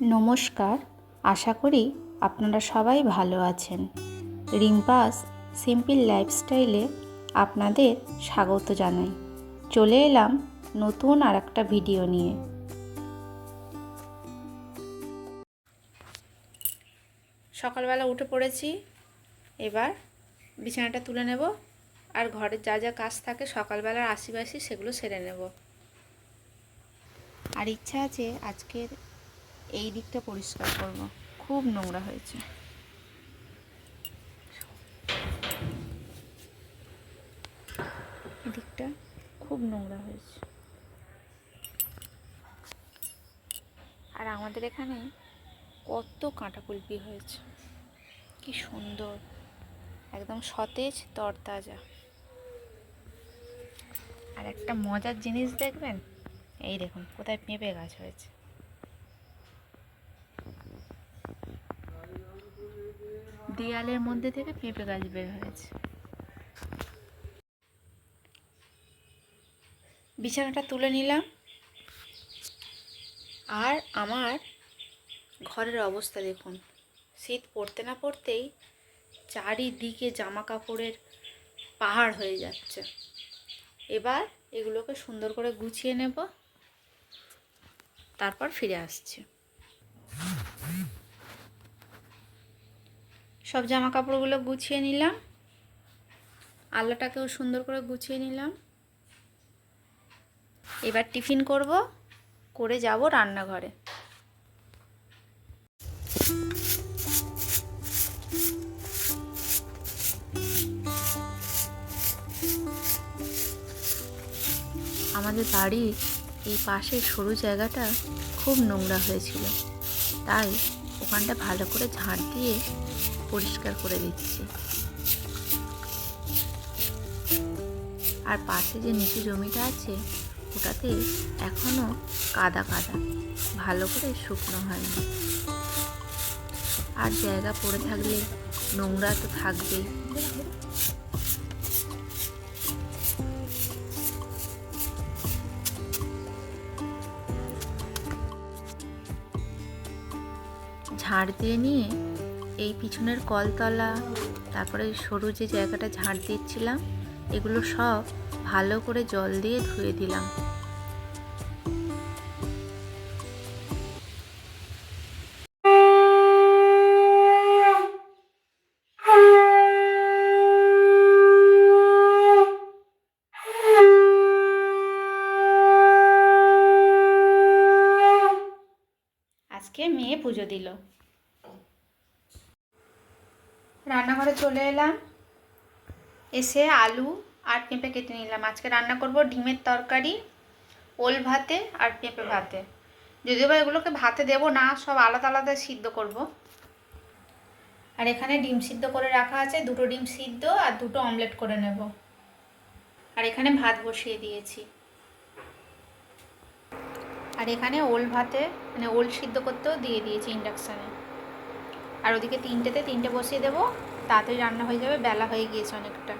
নমস্কার, আশা করি আপনারা সবাই ভালো আছেন। রিম্পাস সিম্পল লাইফস্টাইলে আপনাদের স্বাগত জানাই। চলে এলাম নতুন আর একটা ভিডিও নিয়ে। সকালবেলা উঠে পড়েছি, এবার বিছানাটা তুলে নেব, আর ঘরের যা যা কাজ থাকে সকালবেলার আশিবাসি সেগুলো সেরে নেব। আর ইচ্ছা আছে আজকের এই দিকটা পরিষ্কার করব। খুব নোংরা হয়েছে। এদিকটা খুব নোংরা হয়েছে। আর আমাদের এখানে কত কাঁটাকুলপি হয়েছে। কি সুন্দর। একদম সতেজ, তরতাজা। আর একটা মজার জিনিস দেখবেন? এই দেখুন, কোথায় পেঁপে গাছ হয়েছে। দেয়ালের মধ্যে থেকে পেঁপে গাছ বের হয়েছে। বিছানাটা তুলে নিলাম। আর আমার ঘরের অবস্থা দেখুন। শীত পড়তে না পড়তেই চারিদিকে জামা কাপড়ের পাহাড় হয়ে যাচ্ছে। এবার এগুলোকে সুন্দর করে গুছিয়ে নেব। তারপর ফিরে আসছি। সব জামা কাপড়গুলো গুছিয়ে নিলাম। আল্লাটাকেও সুন্দর করে গুছিয়ে নিলাম। এবার টিফিন করব, করে যাব রান্নাঘরে। আমাদের বাড়ির এই পাশের সরু জায়গাটা খুব নোংরা হয়েছিল। তাই ওখানটা ভালো করে ঝাঁট দিয়ে পরিষ্কার করে দিচ্ছি। আর পাশে যে নিচু জমিটা আছে, ওটাতে এখনও কাদা কাদা। ভালো করে শুকনো হয়নি। আর জায়গা পড়ে থাকলে নোংরা তো থাকবেই। ঝাড় দিয়ে নিয়ে এই পিছনের কলতলা, তারপরে সরু যে জায়গাটা ঝাড় দিচ্ছিলাম, এগুলো সব ভালো করে জল দিয়ে ধুয়ে দিলাম। আজকে মেয়ে পুজো দিল। রান্নাঘরে চলে এলাম। এসে আলু আর পেঁপে কেটে নিলাম। আজকে রান্না করব ডিমের তরকারি, ওল ভাতে আর পেঁপে ভাতে। যদিও বা এগুলোকে ভাতে দেব না, সব আলাদা আলাদা সিদ্ধ করব। আর এখানে ডিম সিদ্ধ করে রাখা আছে, দুটো ডিম সিদ্ধ আর দুটো অমলেট করে নেব। আর এখানে ভাত বসিয়ে দিয়েছি। আর এখানে ওল ভাতে মানে ওল সিদ্ধ করতেও দিয়ে দিয়েছি ইন্ডাকশানে। আর ওদিকে তিনটেতে তিনটে বসিয়ে দেবো। তাড়াতাড়ি রান্না হয়ে যাবে, বেলা হয়ে গিয়েছে অনেকটা।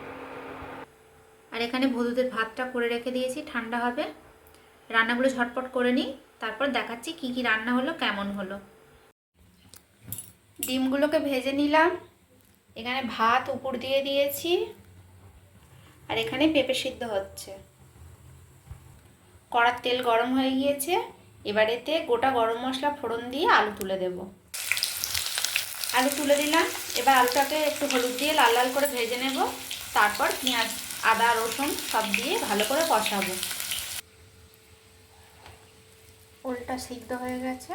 আর এখানে ভদুদের ভাতটা করে রেখে দিয়েছি, ঠান্ডা হবে। রান্নাগুলো ঝটপট করে নিই, তারপর দেখাচ্ছি কি কি রান্না হলো, কেমন হলো। ডিমগুলোকে ভেজে নিলাম। এখানে ভাত উপর দিয়ে দিয়েছি। আর এখানে পেঁপে সিদ্ধ হচ্ছে। কড়ার তেল গরম হয়ে গিয়েছে। এবার এতে গোটা গরম মশলা ফোড়ন দিয়ে আলু তুলে দেব। আলু তুলে দিলাম এবার আলুটাকে একটু হলুদ দিয়ে লাল লাল করে ভেজে নেব। তারপর পেঁয়াজ, আদা, রসুন সব দিয়ে ভালো করে কষাবো। ওলটা সিদ্ধ হয়ে গেছে।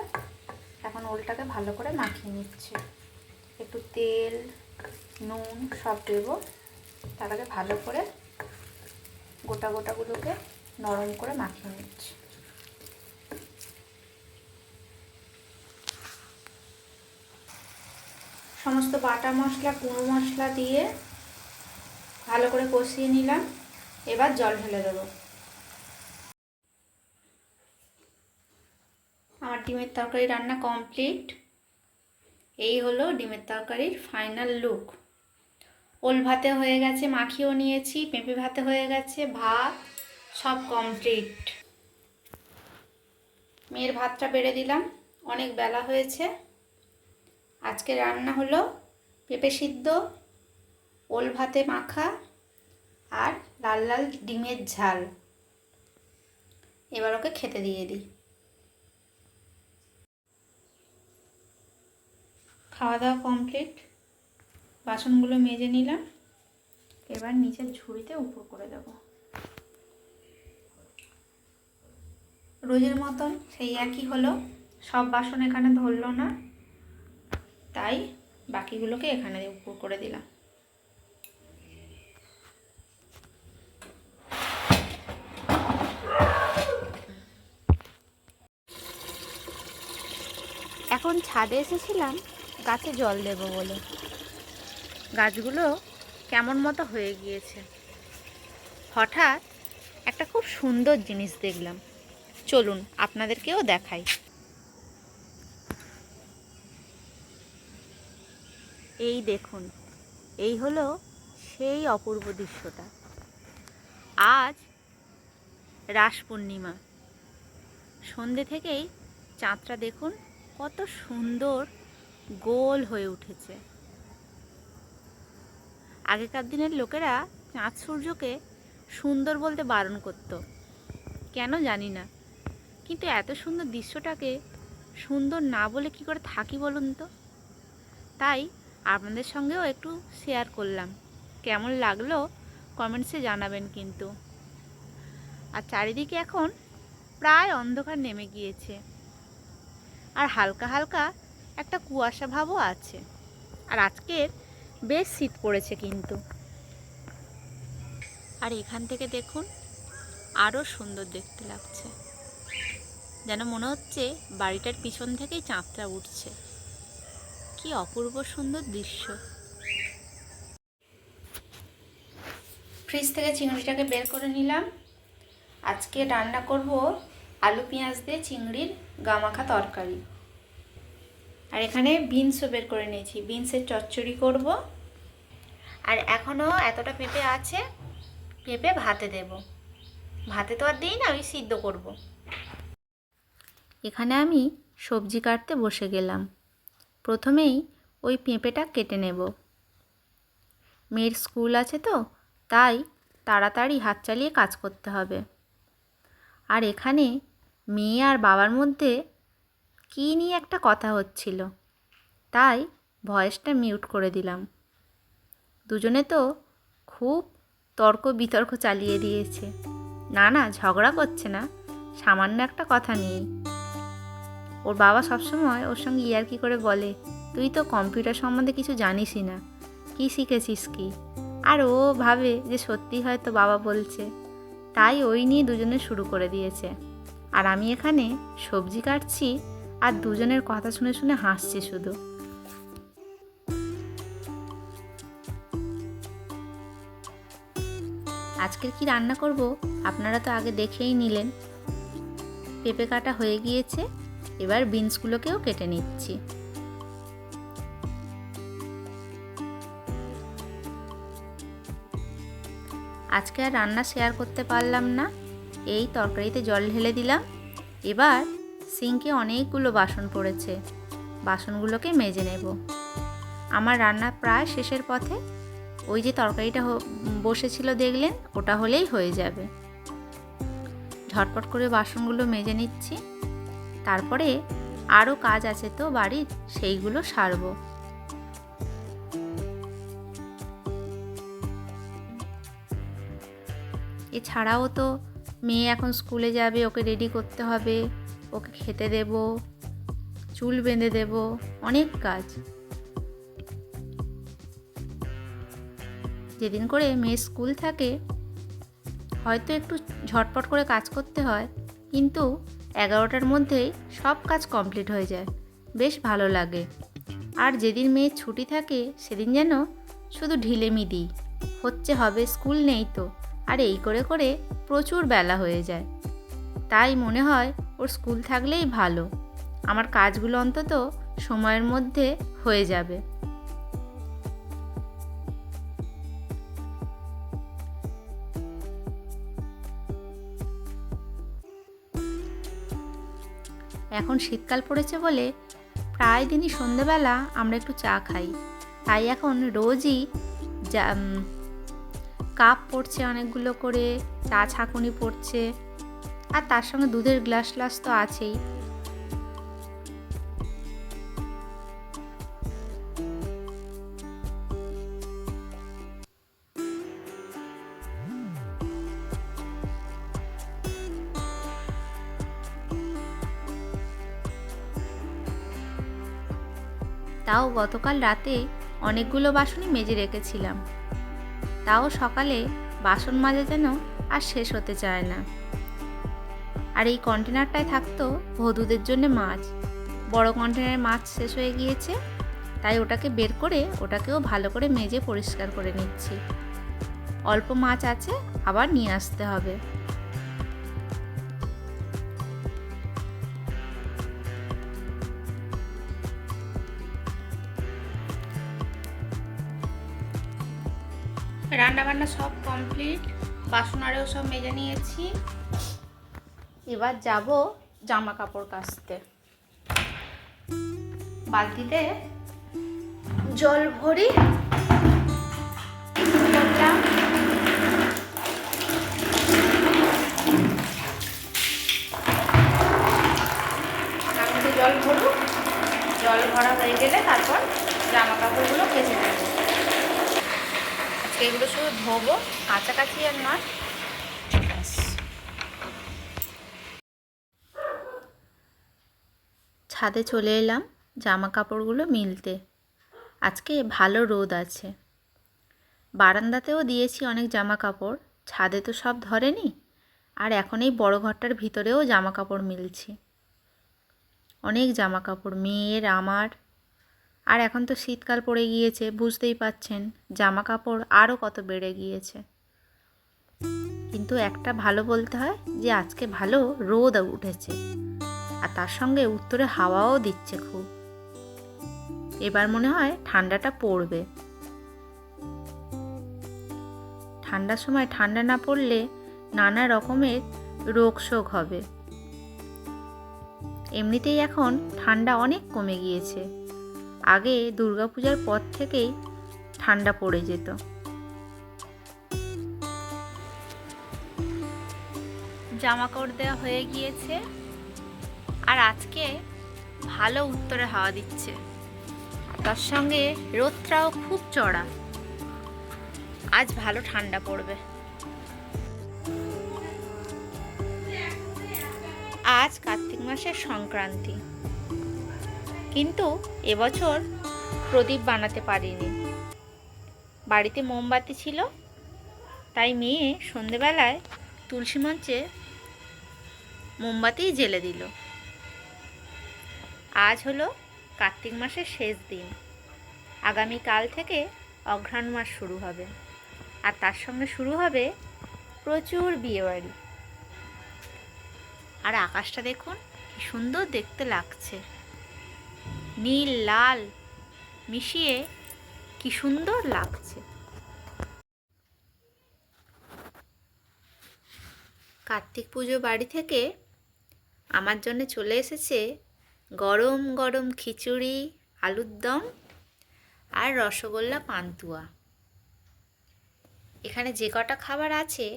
এখন ওলটাকে ভালো করে মাখিয়ে নিচ্ছে। একটু তেল, নুন সব দেবো। তার আগে ভালো করে গোটা গোটাগুলোকে নরম করে মাখিয়ে নিচ্ছি। সমস্ত বাটা মশলা কুঁড়ো মশলা দিয়ে ভালো করে কষিয়ে নিলাম। এবার জল ঢেলে দেবো। আমার ডিমের তরকারি রান্না কমপ্লিট। এই হলো ডিমের তরকারির ফাইনাল লুক। ওল ভাতে হয়ে গেছে মাখিও নিয়েছি, পেঁপে ভাতে হয়ে গেছে, ভাত, সব কমপ্লিট। মেয়ের ভাতটা বেড়ে দিলাম, অনেক বেলা হয়েছে। আজকে রান্না হলো পেঁপে সিদ্ধ, ওল ভাতে মাখা আর লাল লাল ডিমের ঝাল। এবার ওকে খেতে দিয়ে দিই। খাওয়া দাওয়া কমপ্লিট বাসনগুলো মেজে নিলাম। এবার নিচের ঝুড়িতে উপর করে দেব। রোজের মতন সেই একই হলো, সব বাসন এখানে ধরলো না। তাই বাকিগুলোকে এখানে উপর করে দিলাম। এখন ছাদে এসেছিলাম, গাছে জল দেব বলে। গাছগুলো কেমন মতো হয়ে গিয়েছে। হঠাৎ একটা খুব সুন্দর জিনিস দেখলাম। চলুন, আপনাদেরকেও দেখাই। এই দেখুন, এই হলো সেই অপূর্ব দৃশ্যটা। আজ রাস পূর্ণিমা। সন্ধে থেকেই চাঁদটা দেখুন, কত সুন্দর গোল হয়ে উঠেছে। আগেকার দিনের লোকেরা চাঁদ সূর্যকে সুন্দর বলতে বারণ করত। কেন জানি না, কিন্তু এত সুন্দর দৃশ্যটাকে সুন্দর না বলে কি করে থাকি বলুন তো? তাই আপনাদের সঙ্গেও একটু শেয়ার করলাম। কেমন লাগল? কমেন্টসে জানাবেন কিন্তু। আর চারিদিকে এখন প্রায় অন্ধকার নেমে গিয়েছে। আর হালকা হালকা একটা কুয়াশা ভাবও আছে। আর আজকের বেশ শীত পড়েছে কিন্তু। আর এখান থেকে দেখুন আরও সুন্দর দেখতে লাগছে। যেন মনে হচ্ছে বাড়িটার পিছন থেকেই চাঁদটা উঠছে। কি অপূর্ব সুন্দর দৃশ্য। ফ্রিজ থেকে চিংড়িটাকে বের করে নিলাম। আজকে রান্না করব আলু পেঁয়াজ দিয়ে চিংড়ির গামাখা তরকারি। আর এখানে বিনসও বের করে নিয়েছি, বিনসের চচ্চড়ি করব। আর এখনও এতটা পেঁপে আছে, পেঁপে ভাতে দেব। ভাতে তো আর দিই না ওই সিদ্ধ করব। এখানে আমি সবজি কাটতে বসে গেলাম। প্রথমেই ওই পেঁপেটা কেটে নেব। মেয়ের স্কুল আছে তো, তাই তাড়াতাড়ি হাত চালিয়ে কাজ করতে হবে। আর এখানে মেয়ে আর বাবার মধ্যে কী নিয়ে একটা কথা হচ্ছিল, তাই ভয়েসটা মিউট করে দিলাম। দুজনে তো খুব তর্ক বিতর্ক চালিয়ে দিয়েছে। না না, ঝগড়া করছে না, সামান্য একটা কথা নিয়েই। ওর বাবা সবসময় ওর সঙ্গে ইয়ার্কি করে বলে? তুই তো কম্পিউটার সম্বন্ধে কিছু জানিসই না। কি শিখেছিস কি? আর ও ভাবে যে সত্যি হয়তো বাবা বলছে। তাই ওই নিয়ে দুজনে শুরু করে দিয়েছে। আর আমি এখানে সবজি কাটছি আর দুজনের কথা শুনে শুনে হাসছি শুধু। আজকের কি রান্না করব? আপনারা তো আগে দেখেই নিলেন। পেঁপে কাটা হয়ে গিয়েছে। এবার বিনসগুলোকেও কেটে নিচ্ছি। আজকে আর রান্না শেয়ার করতে পারলাম না। এই তরকারিতে জল ঢেলে দিলাম। এবার সিঙ্কে অনেকগুলো বাসন পড়েছে। বাসনগুলোকে মেজে নেব। আমার রান্না প্রায় শেষের পথে। ওই যে তরকারিটা বসেছিল দেখলেন, ওটা হলেই হয়ে যাবে। ঝটপট করে বাসনগুলো মেজে নিচ্ছি। তারপরে আরও কাজ আছে তো বাড়ির, সেইগুলো সারবো। এছাড়াও তো মেয়ে এখন স্কুলে যাবে, ওকে রেডি করতে হবে, ওকে খেতে দেব, চুল বেঁধে দেব, অনেক কাজ। যেদিন করে মেয়ে স্কুল থাকে, হয়তো একটু ঝটপট করে কাজ করতে হয়, কিন্তু এগারোটার মধ্যেই সব কাজ কমপ্লিট হয়ে যায়। বেশ ভালো লাগে। আর যেদিন মেয়ের ছুটি থাকে, সেদিন যেন শুধু ঢিলেমি দিই। হচ্ছে হবে স্কুল নেই তো, আর এই করে করে প্রচুর বেলা হয়ে যায়। তাই মনে হয় ওর স্কুল থাকলেই ভালো। আমার কাজগুলো অন্তত সময়ের মধ্যে হয়ে যাবে। এখন শীতকাল পড়েছে বলে প্রায় দিনই সন্ধেবেলা আমরা একটু চা খাই। তাই এখন রোজই যা কাপ পড়ছে অনেকগুলো করে, চা ছাঁকুনি পড়ছে। আর তার সঙ্গে দুধের গ্লাস গ্লাস তো আছেই। গতকাল রাতে অনেকগুলো বাসনই মেজে রেখেছিলাম। তাও সকালে বাসন মাজা যেন আর শেষ হতে চায় না। আর এই কন্টেনারটায় থাকতো ভদুদের জন্য মাছ। বড় কন্টেনারে মাছ শেষ হয়ে গিয়েছে, তাই ওটাকে বের করে ওটাকেও ভালো করে মেজে পরিষ্কার করে নিচ্ছি। অল্প মাছ আছে, আবার নিয়ে আসতে হবে। রান্না বান্না সব কমপ্লিট বাসন আরেও সব মেজে নিয়েছি। এবার যাব জামা কাপড় কাচতে। বালতিতে জল ভরি ধোবো, কাছাকাছি আর নয়। ছাদে চলে এলাম জামা কাপড়গুলো মিলতে। আজকে ভালো রোদ আছে। বারান্দাতেও দিয়েছি অনেক জামা কাপড় ছাদে তো সব ধরেনি। আর এখন এই বড় ঘরটার ভিতরেও জামা কাপড় মিলছি। অনেক জামা কাপড় মেয়ের, আমার। আর এখন তো শীতকাল পড়ে গিয়েছে, বুঝতেই পাচ্ছেন জামা কাপড় আরও কত বেড়ে গিয়েছে। কিন্তু একটা ভালো বলতে হয় যে আজকে ভালো রোদ উঠেছে, আর তার সঙ্গে উত্তরে হাওয়াও দিচ্ছে খুব। এবার মনে হয় ঠান্ডাটা পড়বে। ঠান্ডার সময় ঠান্ডা না পড়লে নানা রকমের রোগ শোক হবে। এমনিতেই এখন ঠান্ডা অনেক কমে গিয়েছে। আগে দুর্গাপূজার পর থেকেই ঠান্ডা পড়ে যেত। জামা কাপড় দেওয়া হয়ে গিয়েছে আর আজকে ভালো উত্তরে হাওয়া দিচ্ছে। তার সঙ্গে রোদটাও খুব চড়া। আজ ভালো ঠান্ডা পড়বে। আজ কার্তিক মাসের সংক্রান্তি। কিন্তু এবছর প্রদীপ বানাতে পারিনি। বাড়িতে মোমবাতি ছিল, তাই মেয়ে সন্ধেবেলায় তুলসী মঞ্চে মোমবাতিই জেলে দিল। আজ হলো কার্তিক মাসের শেষ দিন। আগামী কাল থেকে অঘ্রাণ মাস শুরু হবে। আর তার সঙ্গে শুরু হবে প্রচুর বিয়েবাড়ি। আর আকাশটা দেখুন, কি সুন্দর দেখতে লাগছে। নীল, লাল মিশিয়ে কি সুন্দর লাগছে। কার্তিক পুজো বাড়ি থেকে আমার জন্য চলে এসেছে গরম গরম খিচুড়ি, আলুর দম আর রসগোল্লা পান্তুয়া। এখানে যে কটা খাবার আছে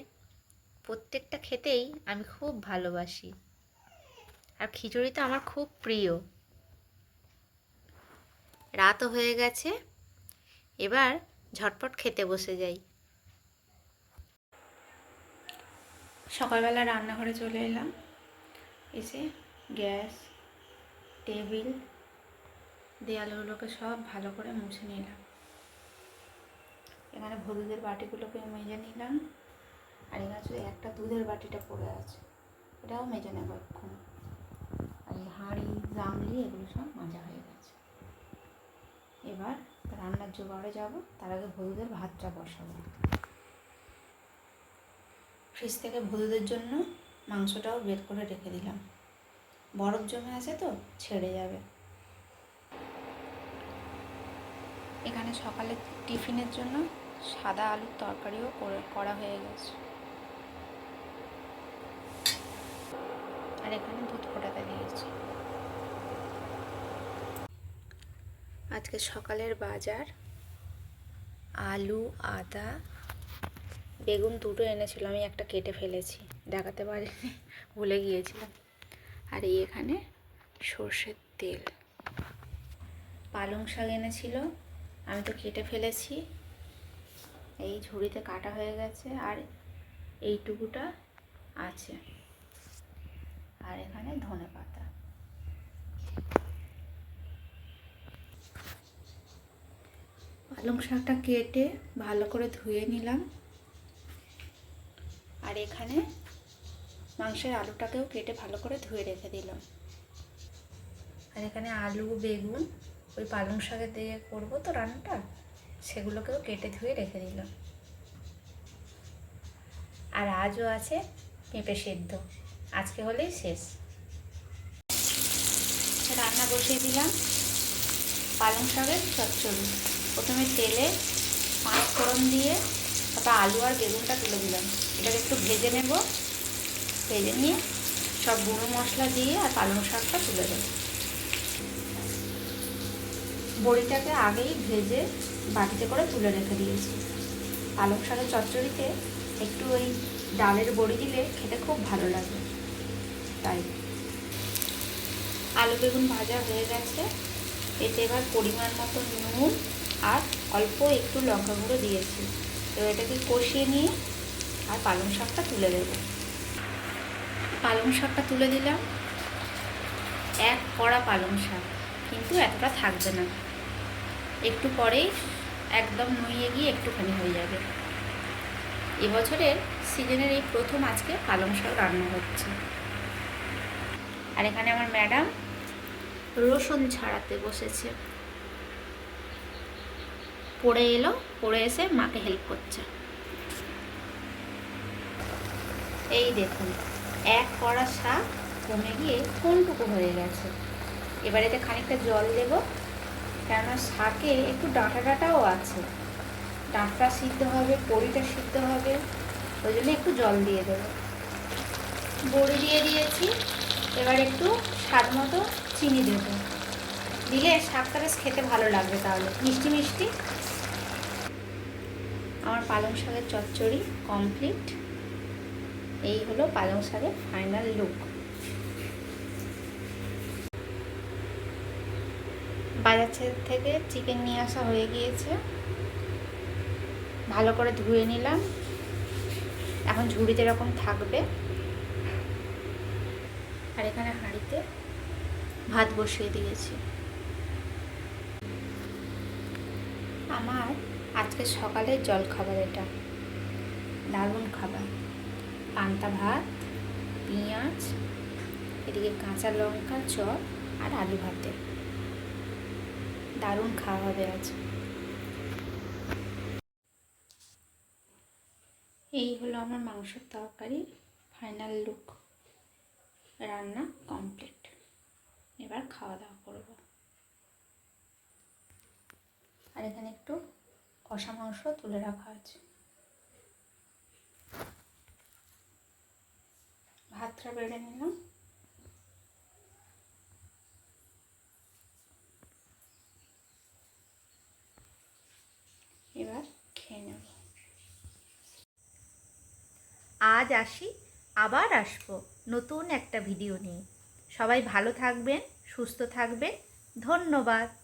প্রত্যেকটা খেতেই আমি খুব ভালোবাসি। আর খিচুড়ি তো আমার খুব প্রিয়। রাতও হয়ে গেছে। এবার ঝটপট খেতে বসে যাই। সকালবেলা রান্নাঘরে চলে এলাম। এসে গ্যাস, টেবিল, দেয়ালগুলোকে সব ভালো করে মুছে নিলাম। এখানে হলুদের বাটিগুলোকে মেজে নিলাম। আর এখানে শুধু একটা দুধের বাটিটা পড়ে আছে। এটাও মেজে নেব এখন আর এই হাঁড়ি গামলি এগুলো সব মাজা হয়ে গেছে। এবার রান্নার জোগাড়ে যাব, তার আগে হলুদের ভাতটা বসাবো। ফ্রিজ থেকে ভলুদের জন্য মাংসটাও বের করে রেখে দিলাম। বরফ জমে আছে তো, ছেড়ে যাবে। এখানে সকালে টিফিনের জন্য সাদা আলুর তরকারিও করে, করা হয়ে গেছে। আর এখানে দুধ ফোটাতে দিয়েছি। আজকে সকালের বাজার। আলু, আদা, বেগুন দুটো এনেছিল, আমি একটা কেটে ফেলেছি। দেখাতে পারিনি, ভুলে গিয়েছিলাম। আর এই এখানে সর্ষের তেল। পালং শাক এনেছিল, আমি তো কেটে ফেলেছি। এই ঝুড়িতে কাটা হয়ে গেছে, আর এইটুকুটা আছে। আর এখানে ধনে পাতা পালং শাকটা কেটে ভালো করে ধুয়ে নিলাম। আর এখানে মাংসের আলুটাকেও কেটে ভালো করে ধুয়ে রেখে দিলাম। আর এখানে আলু, বেগুন, ওই পালং শাকের দিয়ে করব তো রান্নাটা, সেগুলোকেও কেটে ধুয়ে রেখে দিলাম। আর আজও আছে পেঁপে সেদ্ধ। আজকে হলেই শেষ। রান্না বসিয়ে দিলাম। পালং শাকের চচ্চড়ি। প্রথমে তেলে পাঁচ ফোড়ন দিয়ে তারপর আলু আর বেগুনটা তুলে দিলাম। এটাকে একটু ভেজে নেব। ভেজে নিয়ে সব গুঁড়ো মশলা দিয়ে আর পালং শাকটা তুলে দেবো। বড়িটাকে আগেই ভেজে বাটিতে করে তুলে রেখে দিয়েছি। পালং শাকের চচ্চড়িতে একটু ওই ডালের বড়ি দিলে খেতে খুব ভালো লাগে। তাই। আলু, বেগুন ভাজা হয়ে গেছে। এতে এবার পরিমাণ মতো নুন আর অল্প একটু লঙ্কা গুঁড়ো দিয়েছি। এবার এটাকে কষিয়ে নিয়ে আর পালং শাকটা তুলে দেব। পালং শাকটা তুলে দিলাম। এক কড়া পালং শাক, কিন্তু এতটা থাকবে না। একটু পরেই একদম নুইয়ে গিয়ে একটুখানি হয়ে যাবে। এবছরের সিজনের এই প্রথম আজকে পালং শাক রান্না হচ্ছে। আর এখানে আমার ম্যাডাম রসুন ছাড়াতে বসেছে। পড়ে এলো, পড়ে এসে মাকে হেল্প করছে। এই দেখুন, এক কড়া শাক কমে গিয়ে কোনটুকু হয়ে গেছে। এবার এতে খানিকটা জল দেব, কেননা শাকে একটু ডাঁটা ডাঁটাও আছে। ডাঁটা সিদ্ধ হবে, বড়িটা সিদ্ধ হবে, ওই জন্য একটু জল দিয়ে দেবো। বড়ি দিয়ে দিয়েছি, এবার একটু স্বাদ মতো চিনি দেবো। দিলে শাকটা বেশ খেতে ভালো লাগবে তাহলে। মিষ্টি মিষ্টি? আমার পালং শাকের চচ্চড়ি কমপ্লিট এই হলো পালং শাকের ফাইনাল লুক বাজার থেকে চিকেন নিয়ে আসা হয়ে গিয়েছে। ভালো করে ধুয়ে নিলাম। এখন ঝুড়িতে এরকম থাকবে। আর এখানে হাঁড়িতে ভাত বসিয়ে দিয়েছি। আমার আজকে সকালে জল খাবার এটা। দারুণ খাবার। পান্তা ভাত, পেঁয়াজ, এদিকে কাঁচা লঙ্কা, চপ আর আলু ভাতে। দারুণ খাওয়া হবে আজ। এই হলো আমার মাংসের তরকারি। ফাইনাল লুক রান্না কমপ্লিট এবার খাওয়া দাওয়া করব আর এখানে একটু কষা মাংস তুলে রাখা আছে। ভাতটা বেড়ে নিলাম। এবার খেয়ে নেব। আজ আসি, আবার আসব নতুন একটা ভিডিও নিয়ে। সবাই ভালো থাকবেন, সুস্থ থাকবেন। ধন্যবাদ।